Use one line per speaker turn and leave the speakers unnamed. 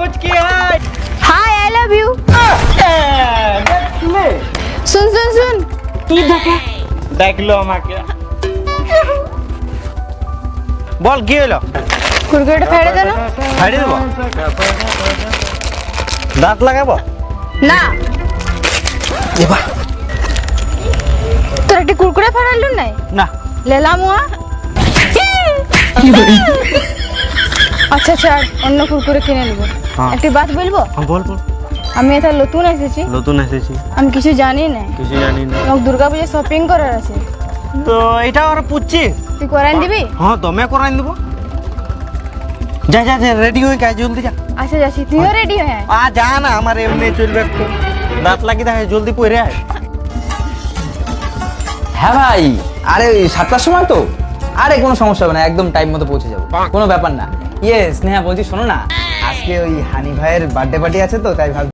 বুচকি hi
hi I love you শুন শুন শুন
তুই দেখে দেখল আমাকে বল কি হলো
কুরকুরেটা ফেলে দে না
ছাড়িয়ে দেবো দাঁত লাগাবো
না
এবার
তোর একটি কুরকুরে ফেরাইলু নাই
না
লেলাম হুয়া আচ্ছা আচ্ছা অন্য কুরকুরে কিনে নেব।
হ্যাঁ।
একটি বাত বলব?
হ্যাঁ, বল বল।
আমি এটা নতুন এসেছি।
নতুন এসেছি।
আমি কিছু জানি না।
কিছু জানি না।
আমাকে দুর্গা পুজো শপিং করার আছে।
তো এটা ওরা পুচ্ছি।
তুই করাই দিবি?
হ্যাঁ তুমি করাই দেবো। যা যা যা রেডি হয়ে কাজ জলদি যা।
আচ্ছা যাচ্ছি। তুইও রেডি হয়ে। আয়।
আ যা না আমার এমনি চলবে একটু। দাঁত লাগিয়ে দেখে জলদি পরে আয়।
হ্যাঁ ভাই আরে ওই সাতটার সময় তো? আরে কোনো সমস্যা হবে না একদম টাইম মতো পৌঁছে যাব। কোনো ব্যাপার না। ইয়ে স্নেহা বলছি শোনো না আজকে ওই হানি ভাইয়ের বার্থডে পার্টি আছে তো তাই ভাব